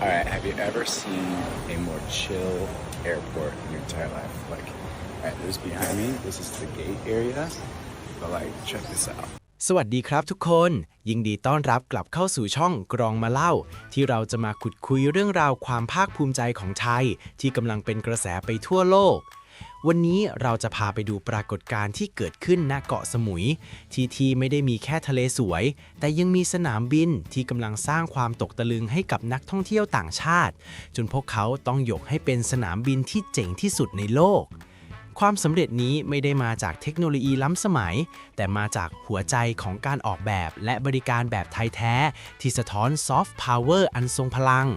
All right, have you ever seen a more chill airport in your entire life? Like, all right, this behind me, this is the gate area, but like, check this out. สวัสดีครับทุกคน ยินดีต้อนรับกลับเข้าสู่ช่องกรองมาเล่า ที่เราจะมาขุดคุยเรื่องราวความภาคภูมิใจของไทย ที่กำลังเป็นกระแสไปทั่วโลก วันนี้เราจะพาไปดูปรากฏการณ์ที่เกิดขึ้นณเกาะสมุย ที่ที่ไม่ได้มีแค่ทะเลสวย แต่ยังมีสนามบินที่กำลังสร้างความตกตะลึงให้กับนักท่องเที่ยวต่างชาติ จนพวกเขาต้องยกให้เป็นสนามบินที่เจ๋งที่สุดในโลก ความสำเร็จนี้ไม่ได้มาจากเทคโนโลยีล้ำสมัย แต่มาจากหัวใจของการออกแบบและบริการแบบไทยแท้ ที่สะท้อนซอฟต์พาวเวอร์อันทรงพลัง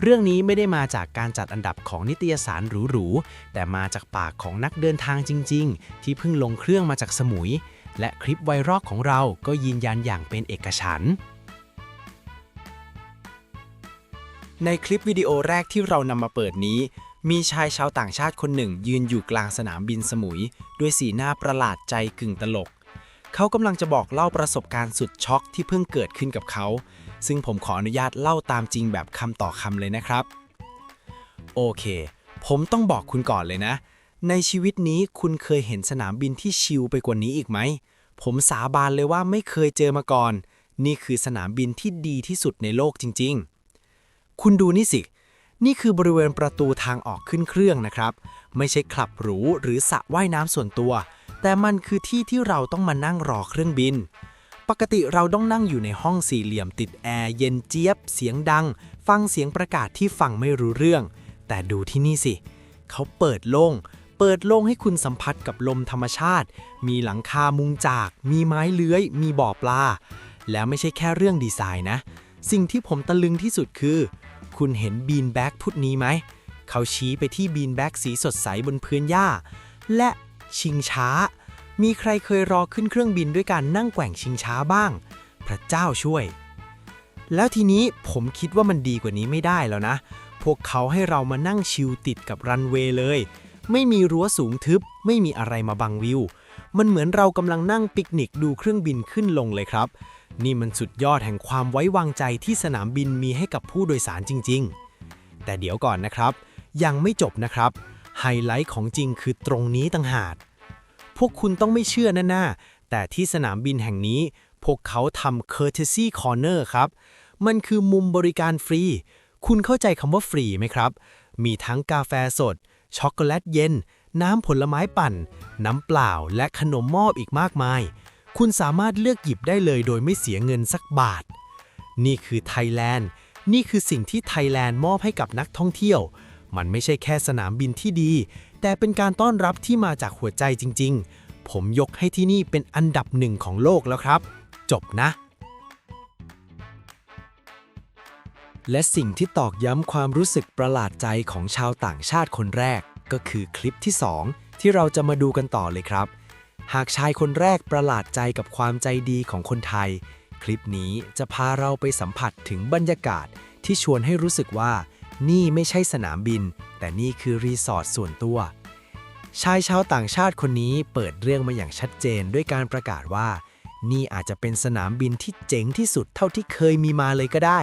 เรื่องนี้ไม่ได้มาจากการจัดอันดับของนิตยสารหรูๆ แต่มาจากปากของนักเดินทางจริง ๆ ที่เพิ่งลงเครื่องมาจากสมุย และคลิปไวรัลของเราก็ยืนยันอย่างเป็นเอกฉันท์ในคลิปวิดีโอแรกที่เรานำมาเปิดนี้ มีชายชาวต่างชาติคนหนึ่ง ยืนอยู่กลางสนามบินสมุย ด้วยสีหน้าประหลาดใจกึ่งตลก เขากำลังจะบอกเล่าประสบการณ์สุดช็อกที่เพิ่งเกิดขึ้นกับเขา ซึ่งผมขออนุญาตเล่าตามจริงแบบคำต่อคำเลยนะครับ โอเค ผมต้องบอกคุณก่อนเลยนะ ในชีวิตนี้คุณเคยเห็นสนามบินที่ชิลไปกว่านี้อีกไหม ผมสาบานเลยว่าไม่เคยเจอมาก่อน นี่คือสนามบินที่ดีที่สุดในโลกจริง ๆ คุณดูนี่สิ นี่คือบริเวณประตูทางออกขึ้นเครื่องนะครับ ไม่ใช่คลับหรูหรือสระว่ายน้ำส่วนตัว แต่มันคือที่ที่เราต้องมานั่งรอเครื่องบิน ปกติเราต้องนั่งอยู่ในห้องสี่เหลี่ยมติดแอร์เย็นเจี๊ยบ เสียงดัง ฟังเสียงประกาศที่ฟังไม่รู้เรื่อง แต่ดูที่นี่สิ เขาเปิดโล่ง เปิดโล่งให้คุณสัมผัสกับลมธรรมชาติ มีหลังคามุงจาก มีไม้เลื้อย มีบ่อปลา แล้วไม่ใช่แค่เรื่องดีไซน์นะ สิ่งที่ผมตะลึงที่สุดคือ คุณเห็นบีนแบ็กพุทนี้ไหม เขาชี้ไปที่บีนแบ็กสีสดใสบนพื้นหญ้า และชิงช้า มีใครเคยรอขึ้นเครื่องบินด้วยการนั่งแกว่งชิงช้าบ้าง พระเจ้าช่วย แล้วทีนี้ผมคิดว่ามันดีกว่านี้ไม่ได้แล้วนะ พวกเขาให้เรามานั่งชิลติดกับรันเวย์เลย ไม่มีรั้วสูงทึบ ไม่มีอะไรมาบังวิว มันเหมือนเรากำลังนั่งปิกนิกดูเครื่องบินขึ้นลงเลยครับ นี่มันสุดยอดแห่งความไว้วางใจที่สนามบินมีให้กับผู้โดยสารจริง ๆ แต่เดี๋ยวก่อนนะครับ ยังไม่จบนะครับ ไฮไลท์ของจริงคือตรงนี้ต่างหาก พวกคุณต้องไม่เชื่อแน่ๆแต่ที่สนามบินแห่งนี้ พวกเขาทำ courtesy corner ครับ มันคือมุมบริการฟรี คุณเข้าใจคำว่าฟรีไหมครับ มีทั้งกาแฟสด ช็อกโกแลตเย็น น้ำผลไม้ปั่น น้ำเปล่าและขนมมอบอีกมากมาย คุณสามารถเลือกหยิบได้เลยโดยไม่เสียเงินสักบาท นี่คือไทยแลนด์ นี่คือสิ่งที่ไทยแลนด์มอบให้กับนักท่องเที่ยว มันไม่ใช่แค่สนามบินที่ดี แต่เป็นการต้อนรับที่มาจากหัวใจจริง ๆ ผมยกให้ที่นี่เป็นอันดับหนึ่งของโลกแล้วครับ จบนะ และสิ่งที่ตอกย้ำความรู้สึกประหลาดใจของชาวต่างชาติคนแรก ก็คือคลิปที่ 2 ที่เราจะมาดูกันต่อเลยครับ หากชายคนแรกประหลาดใจกับความใจดีของคนไทย คลิปนี้จะพาเราไปสัมผัสถึงบรรยากาศที่ชวนให้รู้สึกว่า นี่ไม่ใช่สนามบิน แต่นี่คือรีสอร์ทส่วนตัว ชายชาวต่างชาติคนนี้เปิดเรื่องมาอย่างชัดเจนด้วยการประกาศว่า นี่อาจจะเป็นสนามบินที่เจ๋งที่สุดเท่าที่เคยมีมาเลยก็ได้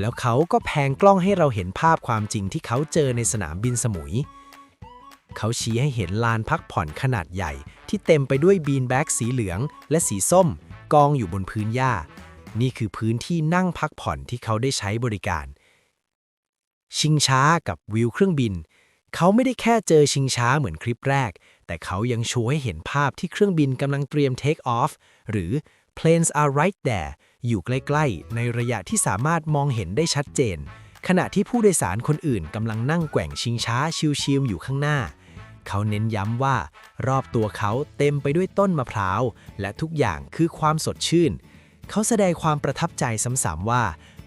แล้วเขาก็แพงกล้องให้เราเห็นภาพความจริงที่เขาเจอในสนามบินสมุย เขาชี้ให้เห็นลานพักผ่อนขนาดใหญ่ ที่เต็มไปด้วยบีนแบ็กสีเหลือง และสีส้ม กองอยู่บนพื้นหญ้า นี่คือพื้นที่นั่งพักผ่อนที่เขาได้ใช้บริการ ชิงช้ากับวิวเครื่องบิน เขาไม่ได้แค่เจอชิงช้าเหมือนคลิปแรก แต่เขายังโชว์ให้เห็นภาพที่เครื่องบินกำลังเตรียม take off หรือ planes are right there อยู่ใกล้ๆ ในระยะที่สามารถมองเห็นได้ชัดเจน ขณะที่ผู้โดยสารคนอื่นกำลังนั่งแกว่งชิงช้าชิวๆอยู่ข้างหน้า เขาเน้นย้ำว่า รอบตัวเขาเต็มไปด้วยต้นมะพร้าว และทุกอย่างคือความสดชื่น เขาแสดงความประทับใจซ้ำๆว่า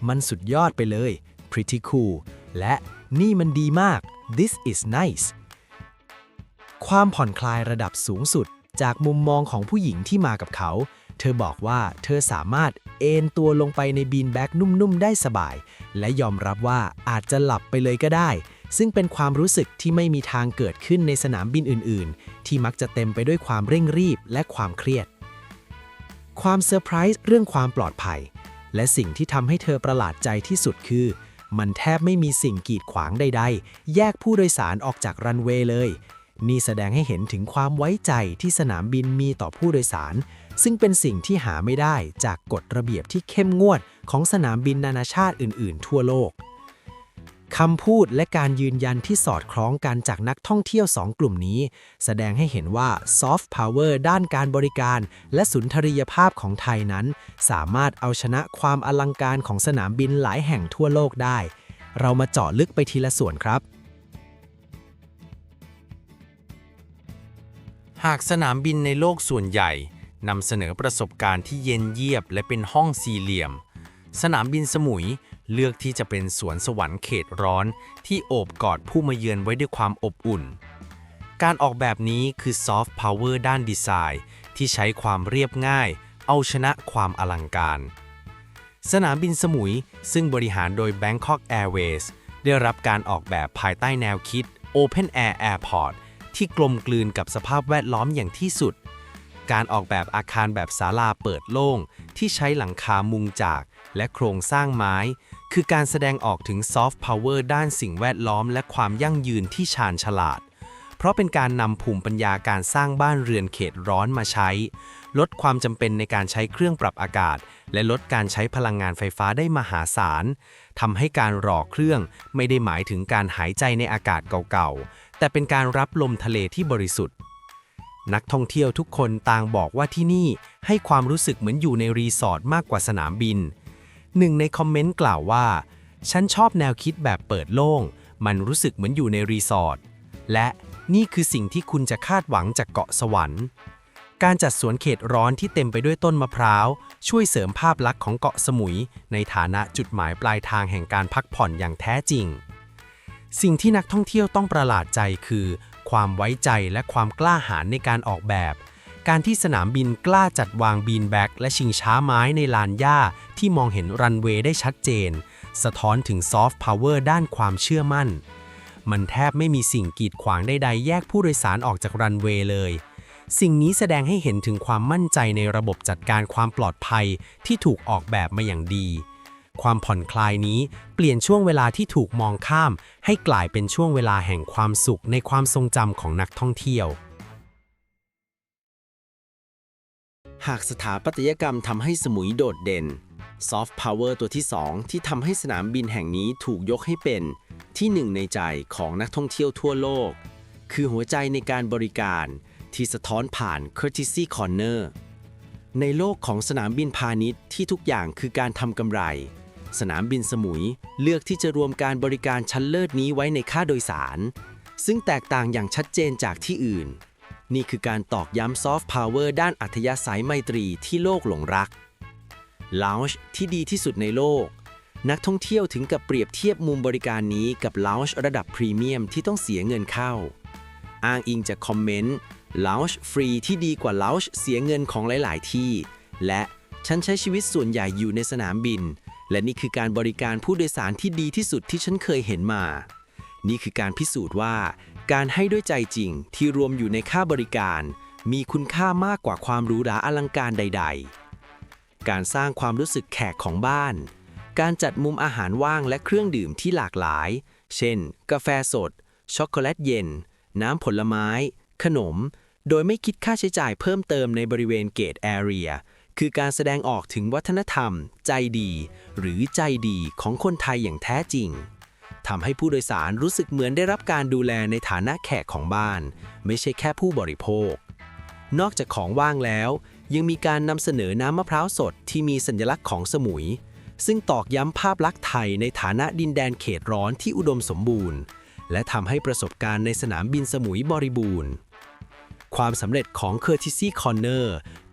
มันสุดยอดไปเลย pretty cool และนี่มันดีมาก this is nice ความผ่อนคลายระดับสูงสุด จากมุมมองของผู้หญิงที่มากับเขา เธอบอกว่าเธอสามารถเอนตัวลงไปในบีนแบ็กนุ่มๆ ได้สบาย และยอมรับว่าอาจจะหลับไปเลยก็ได้ ซึ่งเป็นความรู้สึกที่ไม่มีทางเกิดขึ้นในสนามบินอื่นๆ ที่มักจะเต็มไปด้วยความเร่งรีบและความเครียด ความเซอร์ไพรส์เรื่องความปลอดภัย และสิ่งที่ทำให้เธอประหลาดใจที่สุดคือ มันแทบไม่มีสิ่งกีดขวางใดๆ แยกผู้โดยสารออกจากรันเวย์เลย นี่แสดงให้เห็นถึงความไว้ใจที่สนามบินมีต่อผู้โดยสาร ซึ่งเป็นสิ่งที่หาไม่ได้จากกฎระเบียบที่เข้มงวดของสนามบินนานาชาติอื่น ๆ ทั่วโลก คำพูดและการยืนยันที่สอดคล้องกันจากนักท่องเที่ยวสองกลุ่มนี้ แสดงให้เห็นว่าซอฟต์พาวเวอร์ด้านการบริการ และสุนทรียภาพของไทยนั้น สามารถเอาชนะความอลังการของสนามบินหลายแห่งทั่วโลกได้ เรามาเจาะลึกไปทีละส่วนครับ หากสนามบินในโลกส่วนใหญ่นำเสนอประสบการณ์ที่เย็นเยียบและเป็นห้องสี่เหลี่ยม สนามบินสมุย เลือกที่จะเป็นสวนสวรรค์เขตร้อนที่โอบกอดผู้มาเยือนไว้ด้วยความอบอุ่น การออกแบบนี้คือซอฟต์พาวเวอร์ด้านดีไซน์ที่ใช้ความเรียบง่าย เอาชนะความอลังการ สนามบินสมุยซึ่งบริหารโดย Bangkok Airways ได้รับการออกแบบภายใต้แนวคิด Open Air Airport ที่กลมกลืนกับสภาพแวดล้อมอย่างที่สุด การออกแบบอาคารแบบศาลาเปิดโล่ง ที่ใช้หลังคามุงจาก และโครงสร้างไม้ คือการแสดงออกถึงซอฟต์พาวเวอร์ด้านสิ่งแวดล้อมและความยั่งยืนที่ชาญฉลาด เพราะเป็นการนำภูมิปัญญาการสร้างบ้านเรือนเขตร้อนมาใช้ ลดความจำเป็นในการใช้เครื่องปรับอากาศ และลดการใช้พลังงานไฟฟ้าได้มหาศาลทำให้การรอเครื่องไม่ได้หมายถึงการหายใจในอากาศเก่าๆ แต่เป็นการรับลมทะเลที่บริสุทธิ์นักท่องเที่ยวทุกคนต่างบอกว่าที่นี่ให้ความรู้สึกเหมือนอยู่ในรีสอร์ทมากกว่าสนามบิน หนึ่งในคอมเมนต์กล่าวว่า ฉันชอบแนวคิดแบบเปิดโล่ง มันรู้สึกเหมือนอยู่ในรีสอร์ท และนี่คือสิ่งที่คุณจะคาดหวังจากเกาะสวรรค์ การจัดสวนเขตร้อนที่เต็มไปด้วยต้นมะพร้าว ช่วยเสริมภาพลักษณ์ของเกาะสมุย ในฐานะจุดหมายปลายทางแห่งการพักผ่อนอย่างแท้จริง สิ่งที่นักท่องเที่ยวต้องประหลาดใจคือ ความไว้ใจและความกล้าหาญในการออกแบบการที่สนามบินกล้าจัดวางบีนแบ็กและชิงช้าไม้ในลานหญ้า ที่มองเห็นรันเวย์ได้ชัดเจน สะท้อนถึงซอฟต์พาวเวอร์ด้านความเชื่อมั่น มันแทบไม่มีสิ่งกีดขวางใดๆ แยกผู้โดยสารออกจากรันเวย์เลย สิ่งนี้แสดงให้เห็นถึงความมั่นใจในระบบจัดการความปลอดภัยที่ถูกออกแบบมาอย่างดี ความผ่อนคลายนี้เปลี่ยนช่วงเวลาที่ถูกมองข้าม ให้กลายเป็นช่วงเวลาแห่งความสุขในความทรงจำของนักท่องเที่ยวหากสถาปัตยกรรมทำให้สมุยโดดเด่น ซอฟต์พาวเวอร์ตัวที่ 2 ที่ทำให้สนามบินแห่งนี้ถูกยกให้เป็นที่หนึ่งในใจของนักท่องเที่ยวทั่วโลก คือหัวใจในการบริการที่สะท้อนผ่าน Courtesy Corner ในโลกของสนามบินพาณิชย์ที่ทุกอย่างคือการทำกำไร สนามบินสมุยเลือกที่จะรวมการบริการชั้นเลิศนี้ไว้ในค่าโดยสาร ซึ่งแตกต่างอย่างชัดเจนจากที่อื่น นี่คือการตอกย้ำซอฟต์พาวเวอร์ด้านอัธยาศัยไมตรีที่โลกหลงรัก ลาวช์ที่ดีที่สุดในโลก นักท่องเที่ยวถึงกับเปรียบเทียบมุมบริการนี้กับลาวช์ระดับพรีเมียมที่ต้องเสียเงินเข้า อ้างอิงจากคอมเมนต์ลาวช์ฟรีที่ดีกว่าลาวช์เสียเงินของหลาย ๆ ที่ และฉันใช้ชีวิตส่วนใหญ่อยู่ในสนามบิน และนี่คือการบริการผู้โดยสารที่ดีที่สุดที่ฉันเคยเห็นมา นี่คือการพิสูจน์ว่า การให้ด้วยใจจริงที่รวมอยู่ในค่าบริการ มีคุณค่ามากกว่าความหรูหราอลังการใด ๆ การสร้างความรู้สึกแขกของบ้าน การจัดมุมอาหารว่างและเครื่องดื่มที่หลากหลาย เช่น กาแฟสด ช็อกโกแลตเย็น น้ำผลไม้ ขนม โดยไม่คิดค่าใช้จ่ายเพิ่มเติมในบริเวณเกตแอเรียคือการแสดงออกถึงวัฒนธรรม ใจดี หรือใจดีของคนไทยอย่างแท้จริงทำให้ผู้โดยสารรู้สึกเหมือนได้รับการดูแลในฐานะแขกของบ้าน ไม่ใช่แค่ผู้บริโภค นอกจากของว่างแล้ว ยังมีการนำเสนอน้ำมะพร้าวสดที่มีสัญลักษณ์ของสมุย ซึ่งตอกย้ำภาพลักษณ์ไทยในฐานะดินแดนเขตร้อนที่อุดมสมบูรณ์ และทำให้ประสบการณ์ในสนามบินสมุยบริบูรณ์ ความสำเร็จของ Courtesy Corner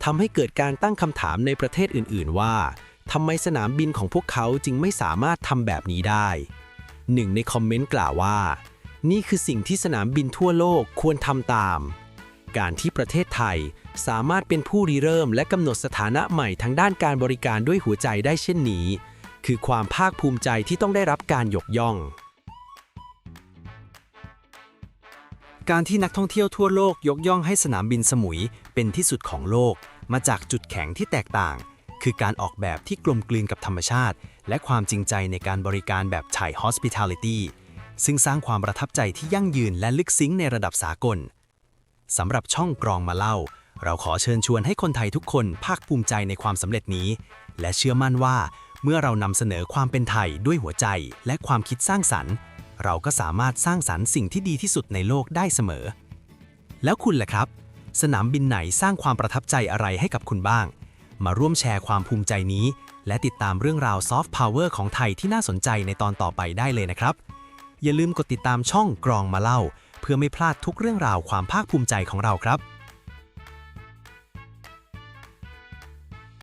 ทำให้เกิดการตั้งคำถามในประเทศอื่น ๆ ว่าทำไมสนามบินของพวกเขาจึงไม่สามารถทำแบบนี้ได้ หนึ่งในคอมเมนต์กล่าวว่า นี่คือสิ่งที่สนามบินทั่วโลกควรทำตาม การที่ประเทศไทย สามารถเป็นผู้ริเริ่มและกำหนดสถานะใหม่ทางด้านการบริการด้วยหัวใจได้เช่นนี้ คือความภาคภูมิใจที่ต้องได้รับการยกย่อง การที่นักท่องเที่ยวทั่วโลกยกย่องให้สนามบินสมุยเป็นที่สุดของโลก มาจากจุดแข็งที่แตกต่าง คือการออกแบบที่กลมกลืนกับธรรมชาติ และความจริงใจในการบริการแบบไทย Hospitality ซึ่งสร้างความประทับใจที่ยั่งยืนและลึกซึ้งในระดับสากลสำหรับช่องกรองมาเล่า เราขอเชิญชวนให้คนไทยทุกคนภาคภูมิใจในความสำเร็จนี้ และเชื่อมั่นว่าเมื่อเรานำเสนอความเป็นไทยด้วยหัวใจและความคิดสร้างสรรค์ เราก็สามารถสร้างสรรค์สิ่งที่ดีที่สุดในโลกได้เสมอ แล้วคุณล่ะครับ สนามบินไหนสร้างความประทับใจอะไรให้กับคุณบ้าง มาร่วมแชร์ความภูมิใจนี้ และติดตามเรื่องราวซอฟต์พาวเวอร์ของไทยที่น่าสนใจในตอนต่อไปได้เลยนะครับ อย่าลืมกดติดตามช่องกรองมาเล่า เพื่อไม่พลาดทุกเรื่องราวความภาคภูมิใจของเราครับ